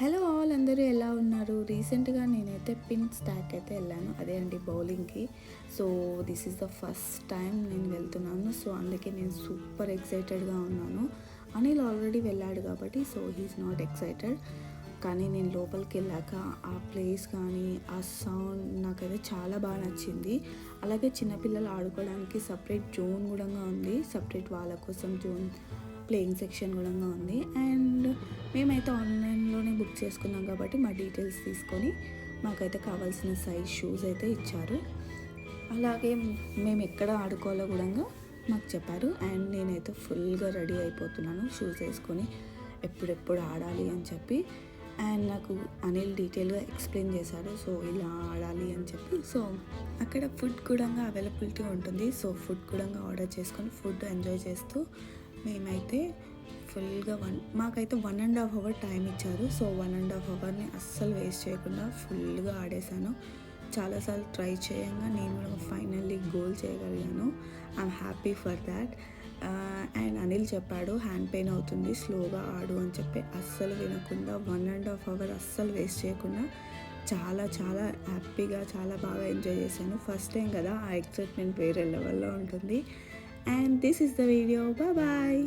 Hello all అందరూ ఎలా ఉన్నారు? రీసెంట్గా నేనైతే పిన్ స్టాక్ అయితే వెళ్ళాను. అదే అండి బౌలింగ్కి. So this is the first time నేను వెళ్తున్నాను. సో అందుకే నేను సూపర్ ఎక్సైటెడ్గా ఉన్నాను. అనిల్ ఆల్రెడీ వెళ్ళాడు కాబట్టి సో హీస్ నాట్ ఎక్సైటెడ్ కానీ నేను లోపలికి వెళ్ళాక ఆ ప్లేస్ కానీ ఆ సౌండ్ నాకైతే చాలా బాగా నచ్చింది. అలాగే చిన్నపిల్లలు ఆడుకోవడానికి సపరేట్ జోన్ కూడా ఉంది. సపరేట్ వాళ్ళ కోసం జోన్ ప్లేయింగ్ సెక్షన్ కూడా ఉంది. అండ్ మేమైతే ఆన్లైన్లోనే బుక్ చేసుకున్నాం కాబట్టి మా డీటెయిల్స్ తీసుకొని మాకైతే కావాల్సిన సైజ్ షూస్ అయితే ఇచ్చారు. అలాగే మేము ఎక్కడ ఆడుకోవాలో కూడా మాకు చెప్పారు. అండ్ నేనైతే ఫుల్గా రెడీ అయిపోతున్నాను షూస్ వేసుకొని ఎప్పుడెప్పుడు ఆడాలి అని చెప్పి. అండ్ నాకు అనిల్ డీటెయిల్గా ఎక్స్ప్లెయిన్ చేశారు. సో ఇలా ఆడాలి అని చెప్పి. సో అక్కడ ఫుడ్ కూడా అవైలబిలిటీ ఉంటుంది. సో ఫుడ్ కూడా ఆర్డర్ చేసుకొని ఫుడ్ ఎంజాయ్ చేస్తూ మేమైతే ఫుల్గా వన్ మాకైతే one and half hour time ఇచ్చారు. సో వన్ అండ్ హాఫ్ అవర్ని అస్సలు వేస్ట్ చేయకుండా ఫుల్గా ఆడేశాను. చాలాసార్లు ట్రై చేయంగా నేను కూడా ఫైనల్లీ గోల్ చేయగలిగాను. I'm happy for that. And Anil చెప్పాడు హ్యాండ్ పెయిన్ అవుతుంది స్లోగా ఆడు అని చెప్పి అస్సలు వినకుండా వన్ అండ్ హాఫ్ అవర్ అస్సలు వేస్ట్ చేయకుండా చాలా చాలా హ్యాపీగా చాలా బాగా ఎంజాయ్ చేశాను. ఫస్ట్ టైం కదా ఆ ఎక్సైట్మెంట్ వేరే లెవెల్లో ఉంటుంది. And this is the video boy